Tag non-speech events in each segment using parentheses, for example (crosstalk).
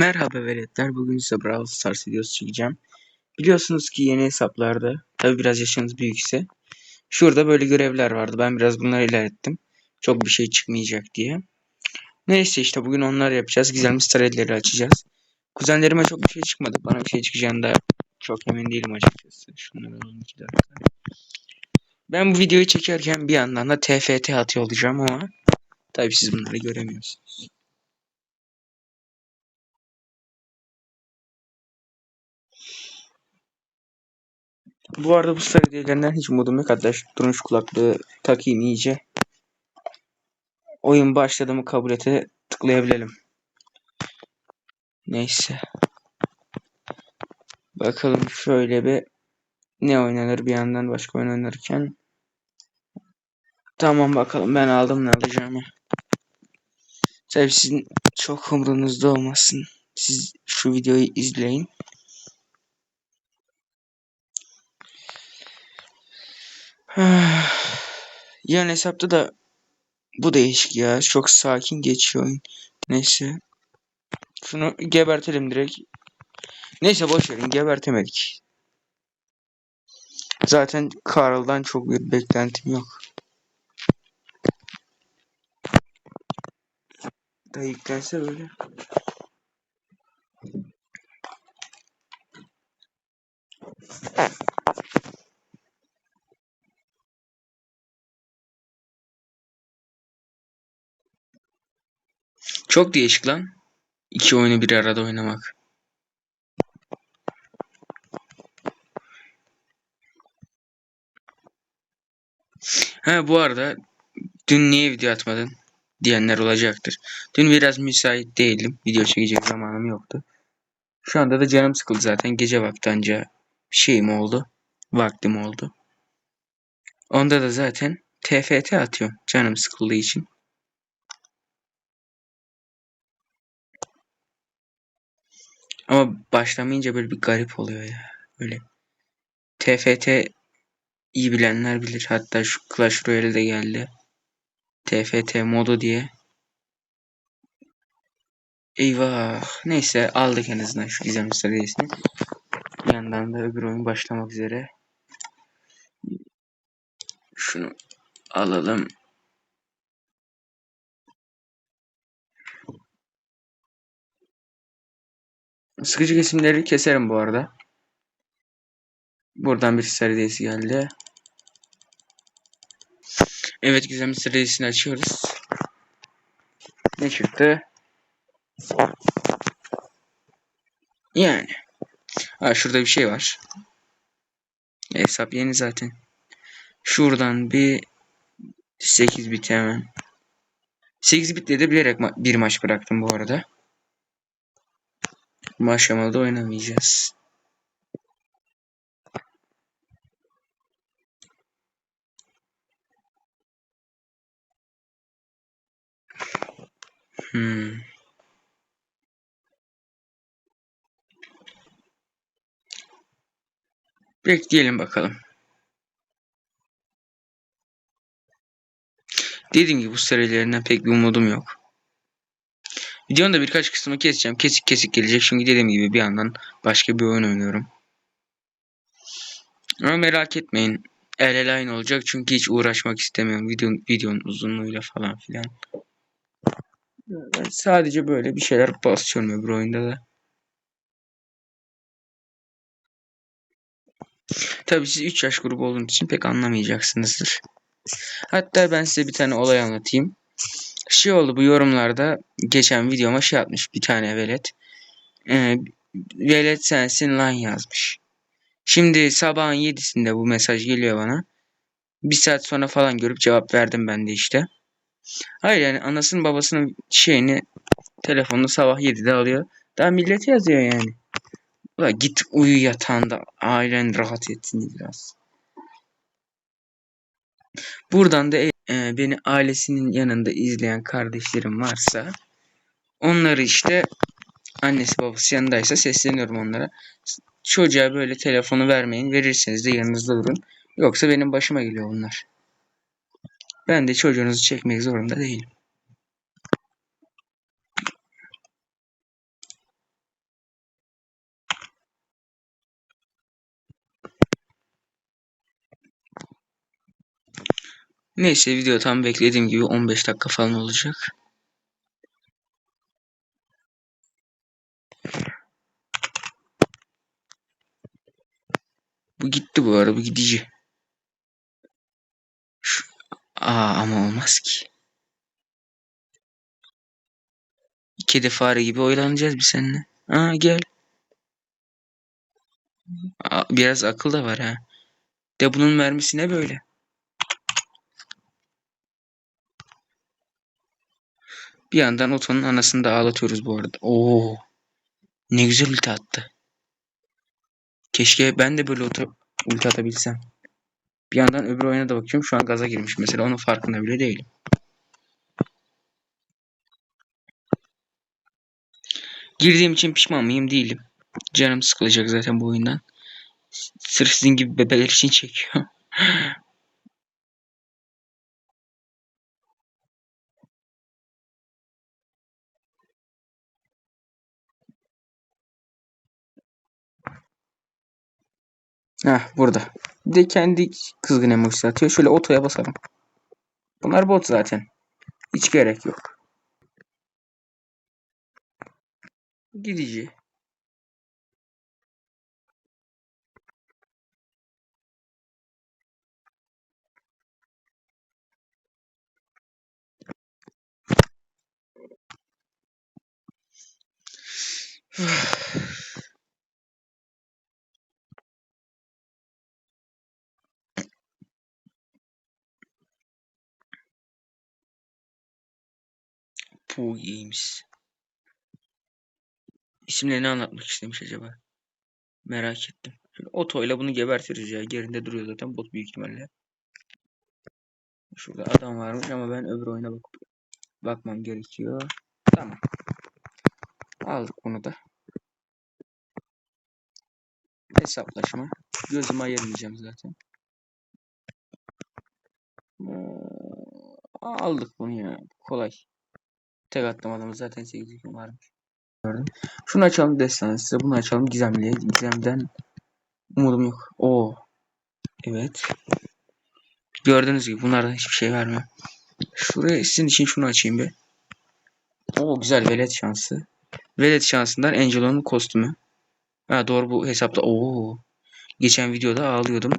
Merhaba veletler. Bugün size Brawl Stars videosu çekeceğim. Biliyorsunuz ki yeni hesaplarda, tabi biraz yaşınız büyükse, şurada böyle görevler vardı. Ben biraz bunları ilerlettim. Çok bir şey çıkmayacak diye. Neyse işte bugün onları yapacağız. Güzel misterleri açacağız. Kuzenlerime çok bir şey çıkmadı. Bana bir şey çıkacağında çok emin değilim açıkçası. Şunları alalım 2 dakika. Ben bu videoyu çekerken bir yandan da TFT atıyor olacağım ama tabi siz bunları göremiyorsunuz. Bu arada bu sarı hediyelerinden hiç umudum yok. Şu durun kulaklığı takayım iyice. Oyun başladı mı kabul ete tıklayabilelim. Neyse. Bakalım şöyle bir ne oynanır bir yandan başka oyun oynarken. Tamam bakalım ben aldım ne alacağımı. Tabii sizin çok umrunuzda olmasın. Siz şu videoyu izleyin. (sighs) Yan hesapta da bu değişik ya. Çok sakin geçiyor oyun. Neyse. Şunu gebertelim direkt. Neyse boş verin gebertemedik. Zaten Carl'dan çok bir beklentim yok. Da yüklense böyle. Çok değişik lan. İki oyunu bir arada oynamak. Ha bu arada dün niye video atmadın diyenler olacaktır. Dün biraz müsait değildim. Video çekecek zamanım yoktu. Şu anda da canım sıkıldı zaten. Gece vakti anca şeyim oldu. Vaktim oldu. Onda da zaten TFT atıyorum. Canım sıkıldığı için. Ama başlamayınca böyle bir garip oluyor ya. Böyle TFT iyi bilenler bilir. Hatta şu Clash Royale de geldi. TFT modu diye. Eyvah. Neyse aldık en azından şu gizemli seviyesini. Bir yandan da öbür oyun başlamak üzere. Şunu alalım. Sıkıcı kesimleri keserim bu arada. Buradan bir seridesi geldi. Evet gizemli seridesini açıyoruz. Ne çıktı? Yani. Ha şurada bir şey var. Hesap yeni zaten. Şuradan bir 8 bit hemen. 8 bitle de bilerek ma bir maç bıraktım bu arada. Bu aşamada oynamayacağız. Hmm. Bekleyelim bakalım. Dediğim gibi bu serilerinden pek bir umudum yok. Videonun da birkaç kısmını keseceğim. Kesik kesik gelecek. Çünkü dediğim gibi bir yandan başka bir oyun oynuyorum. Ama merak etmeyin. El ele aynı olacak. Çünkü hiç uğraşmak istemiyorum. Video, videonun uzunluğuyla falan filan. Ben sadece böyle bir şeyler basıyorum öbür oyunda da. Tabii siz 3 yaş grubu olduğunuz için pek anlamayacaksınızdır. Hatta ben size bir tane olay anlatayım. Şey oldu bu yorumlarda geçen videoma şey atmış bir tane velet. Ee, velet sensin lan yazmış. Şimdi sabahın 7'sinde bu mesaj geliyor bana. Bir saat sonra falan görüp cevap verdim ben de işte. Hayır yani anasının babasının şeyini telefonunu sabah 7'de alıyor. Daha millete yazıyor yani. Ulan git uyu yatağında ailen rahat etsin biraz. Buradan da e, beni ailesinin yanında izleyen kardeşlerim varsa onları işte annesi babası yanındaysa sesleniyorum onlara. Çocuğa böyle telefonu vermeyin. Verirseniz de yanınızda durun. Yoksa benim başıma geliyor bunlar. Ben de çocuğunuzu çekmek zorunda değilim. Neyse video tam beklediğim gibi 15 dakika falan olacak. Bu gitti bu arada bu gidici. Şu... Aa ama olmaz ki. Kedi fare gibi oyalanacağız biz seninle. Aa gel. Aa, biraz akıl da var ha. De bunun mermisi ne böyle? Bir yandan Oto'nun anasını da ağlatıyoruz bu arada. Oo. Ne güzel ulti attı. Keşke ben de böyle ulti, ulti atabilsem. Bir yandan öbür oyuna da bakıyorum. Şu an gaza girmiş mesela. Onun farkında bile değilim. Girdiğim için pişman mıyım? Değilim. Canım sıkılacak zaten bu oyundan. Sırf sizin gibi bebeler için çekiyor. (laughs) Heh burada. Bir de kendi kızgın emojisi atıyor. Şöyle otoya basalım. Bunlar bot zaten. Hiç gerek yok. Gidici. Pooh Games. İsimlerini anlatmak istemiş acaba? Merak ettim. Şöyle otoyla bunu gebertiriz ya. Gerinde duruyor zaten bot büyük ihtimalle. Şurada adam varmış ama ben öbür oyuna bakıp bakmam gerekiyor. Tamam. Aldık bunu da. Hesaplaşma. Gözümü ayırmayacağım zaten. Ee, aldık bunu ya. Kolay. Tek attım zaten 8 gün varmış. Gördüm. Şunu açalım destansı. Bunu açalım gizemliye. Gizemden umudum yok. Oo. Evet. Gördüğünüz gibi bunlardan hiçbir şey vermiyor. Şuraya sizin için şunu açayım bir. Oo güzel velet şansı. Velet şansından Angelo'nun kostümü. Ha doğru bu hesapta. Oo. Geçen videoda ağlıyordum.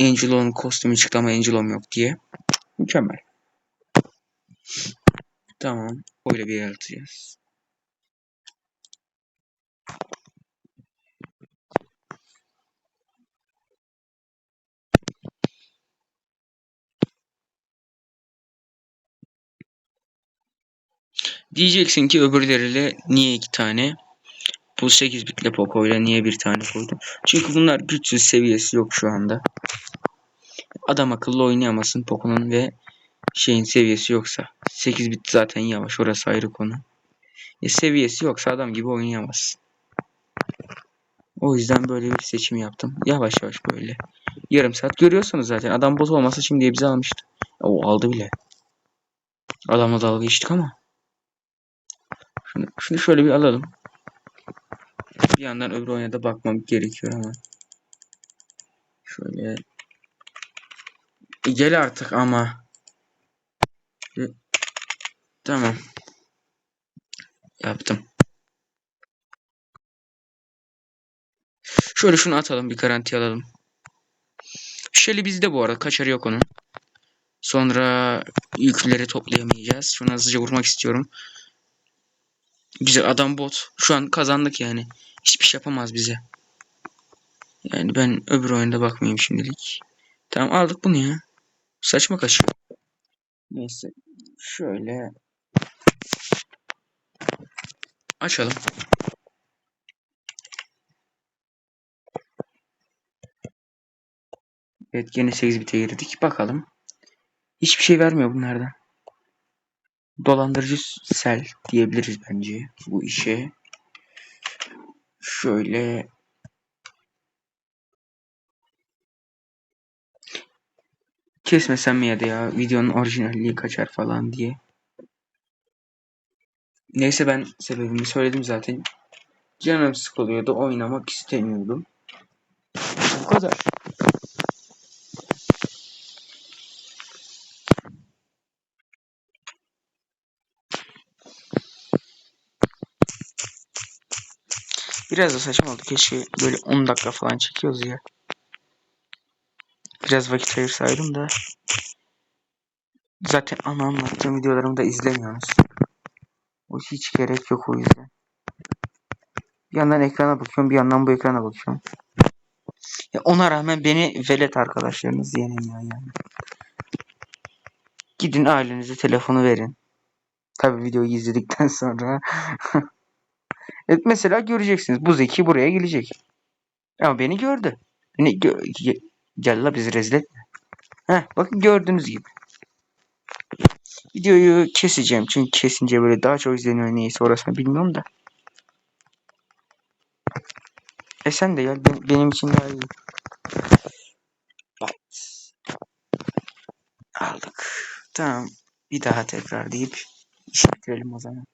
Angelo'nun kostümü çıktı ama Angelo'm yok diye. Mükemmel. Tamam. Öyle bir yer atacağız. Diyeceksin ki öbürleriyle niye iki tane? Bu 8 bitle Poco ile niye bir tane koydum? Çünkü bunlar güçsüz seviyesi yok şu anda. Adam akıllı oynayamasın Poco'nun ve şeyin seviyesi yoksa. 8 bit zaten yavaş orası ayrı konu. E, seviyesi yoksa adam gibi oynayamazsın. O yüzden böyle bir seçim yaptım. Yavaş yavaş böyle. Yarım saat görüyorsunuz zaten. Adam bot olmasa şimdiye bizi almıştı. O aldı bile. Adamla dalga geçtik ama. Şunu, şunu şöyle bir alalım. Bir yandan öbür oyuna bakmam gerekiyor ama. Şöyle. E, gel artık ama. Tamam. Yaptım. Şöyle şunu atalım bir garanti alalım. Shelly bizde bu arada. Kaçarı yok onun. Sonra yükleri toplayamayacağız. Şunu hızlıca vurmak istiyorum. Güzel adam bot. Şu an kazandık yani. Hiçbir şey yapamaz bize. Yani ben öbür oyunda bakmayayım şimdilik. Tamam aldık bunu ya. Saçma kaçıyor. Neyse. Şöyle. Açalım. Evet gene 8 bite girdik. Bakalım. Hiçbir şey vermiyor bunlardan. Dolandırıcı sel diyebiliriz bence bu işe. Şöyle kesmesem mi ya da ya videonun orijinalliği kaçar falan diye. Neyse ben sebebimi söyledim zaten. Canım sıkılıyordu. Oynamak istemiyordum. Bu kadar. Biraz da saçma oldu. Keşke böyle 10 dakika falan çekiyoruz ya. Biraz vakit ayırsaydım da. Zaten ana anlattığım videolarımı da izlemiyorsunuz. O hiç gerek yok o yüzden. Bir yandan ekrana bakıyorum bir yandan bu ekrana bakıyorum. Ya ona rağmen beni velet arkadaşlarınız yenemiyor yani. Gidin ailenize telefonu verin. Tabi videoyu izledikten (laughs) sonra. evet, mesela göreceksiniz. Bu zeki buraya gelecek. Ama beni gördü. Beni gö ge gel la bizi rezil etme. Heh, bakın gördüğünüz gibi. Videoyu keseceğim çünkü kesince böyle daha çok izleniyor neyse orasını bilmiyorum da. E sen de gel benim için daha iyi. Aldık. Tamam. Bir daha tekrar deyip işi bitirelim o zaman.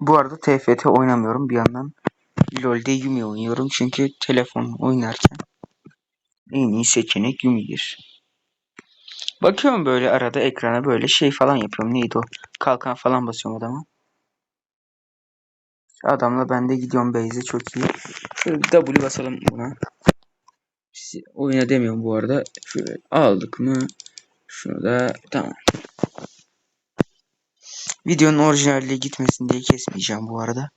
Bu arada TFT oynamıyorum bir yandan. LoL'de Yumi oynuyorum çünkü telefon oynarken en iyi seçenek Yumi'dir. Bakıyorum böyle arada ekrana böyle şey falan yapıyorum. Neydi o? Kalkan falan basıyorum adama. Adamla ben de gidiyorum base'e çok iyi. Şöyle bir W basalım buna. Oyuna demiyorum bu arada. Şöyle aldık mı? Şunu da tamam. Videonun orijinaline gitmesin diye kesmeyeceğim bu arada.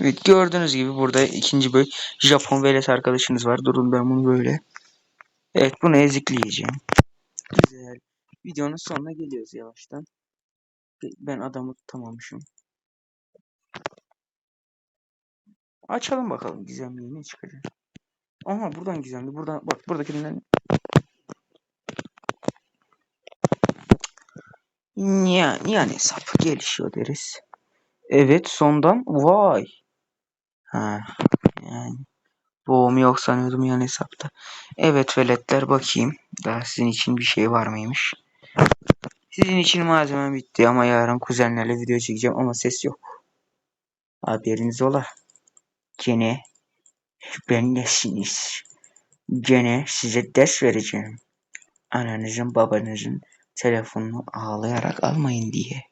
Evet gördüğünüz gibi burada ikinci böyle Japon velet arkadaşınız var. Durun ben bunu böyle. Evet bunu ezikleyeceğim. Güzel. Videonun sonuna geliyoruz yavaştan. Ben adamı tutamamışım. Açalım bakalım gizemli ne çıkacak. Aha buradan gizemli. Buradan bak buradakinden Ya, yani hesap gelişiyor deriz. Evet sondan vay. Ha yani boğum yok sanıyordum yan hesapta. Evet veletler bakayım. Daha sizin için bir şey var mıymış? Sizin için malzemem bitti ama yarın kuzenlerle video çekeceğim ama ses yok. Haberiniz ola. Gene ben nesiniz? Gene size ders vereceğim. Ananızın babanızın telefonunu ağlayarak almayın diye.